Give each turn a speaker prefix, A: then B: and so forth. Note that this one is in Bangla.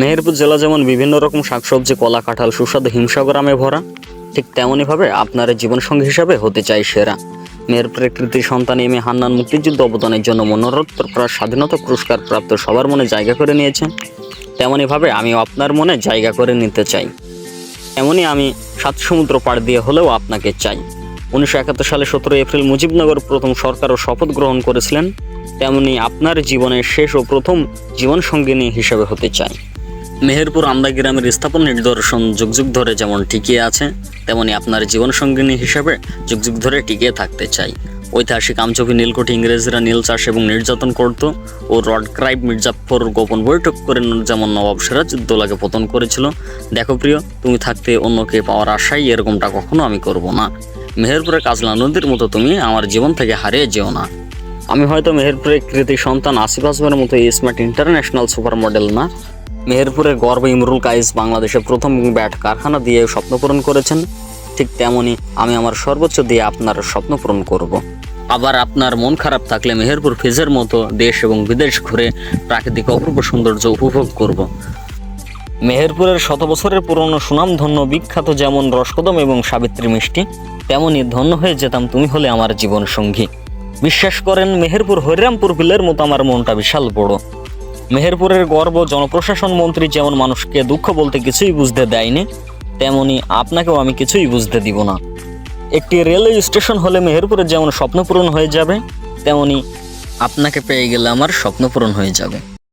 A: মেহেরপুর জেলা যেমন বিভিন্ন রকম শাকসবজি, কলা, কাঁঠাল, সুস্বাদু হিমসাগরামে ভরা, ঠিক তেমনইভাবে আপনার জীবনসঙ্গী হিসাবে হতে চাই সেরা। মেহেরপুরের কৃতি সন্তান এম এ হান্নান মুক্তিযুদ্ধ অবদানের জন্য মনোরত্তর স্বাধীনতা পুরস্কার প্রাপ্ত সবার মনে জায়গা করে নিয়েছেন। তেমনইভাবে আমিও আপনার মনে জায়গা করে নিতে চাই। এমনই আমি সাত সমুদ্র পাড় দিয়ে হলেও আপনাকে চাই। উনিশশো একাত্তর সালে সতেরো এপ্রিল মুজিবনগর প্রথম সরকার ও শপথ গ্রহণ করেছিলেন তেমনি আপনার জীবনের শেষ ও প্রথম জীবনসঙ্গিনী হিসেবে হতে চাই। মেহেরপুর আমদা গ্রামের স্থাপন নিদর্শন যুগ যুগ ধরে যেমন টিকিয়ে আছে, তেমনি আপনার জীবন সঙ্গিনী হিসেবে যুগ যুগ ধরে টিকিয়ে থাকতে চাই। ঐতিহাসিক আমচপি নীলকুঠি ইংরেজরা নীল চাষ এবং নির্যাতন করত ও রড ক্রাইব মির্জাফর গোপন বৈঠক করে যেমন নবাব সিরাজউদ্দৌলাকে পতন করেছিল। দেখো প্রিয়, তুমি থাকতে অন্যকে পাওয়ার আশাই এরকমটা কখনো আমি করব না। মেহেরপুরের কাজলা নদীর মতো তুমি আমার জীবন থেকে হারিয়ে যেও না। আমি হয়তো মেহেরপুরের কৃতি সন্তান আসিফ আসমের মতো স্মার্ট ইন্টারন্যাশনাল সুপার মডেল না। মেহেরপুরের গর্ব ইমরুল কাইস বাংলাদেশের প্রথম ব্যাট কারখানা দিয়ে স্বপ্ন পূরণ করেছেন ঠিক তেমনি আমি আমার সর্বোচ্চ দিয়ে আপনার স্বপ্ন পূরণ করব। আবার আপনার মন খারাপ থাকলে মেহেরপুর ফিজের মতো দেশ এবং বিদেশ ঘুরে প্রাকৃতিক অপূর্ব সৌন্দর্য উপভোগ করব। মেহেরপুরের শত বছরের পুরনো সুনামধন্য বিখ্যাত যেমন রসকদম এবং সাবিত্রী মিষ্টি তেমনই ধন্য হয়ে যেতাম তুমি হলে আমার জীবন সঙ্গী বিশ্বাস করেন মেহেরপুর হরিরামপুর বিলের মতো আমার মনটা বিশাল বড় মেহেরপুরের গর্ব জনপ্রশাসন মন্ত্রী যেমন মানুষকে দুঃখ বলতে কিছুই বুঝতে দেয়নি, তেমনি আপনাকেও আমি কিছুই বুঝতে দিব না। একটি রেলওয়ে স্টেশন হলে মেহেরপুরের যেমন স্বপ্ন পূরণ হয়ে যাবে, তেমনি আপনাকে পেয়ে গেলে আমার স্বপ্ন পূরণ হয়ে যাবে।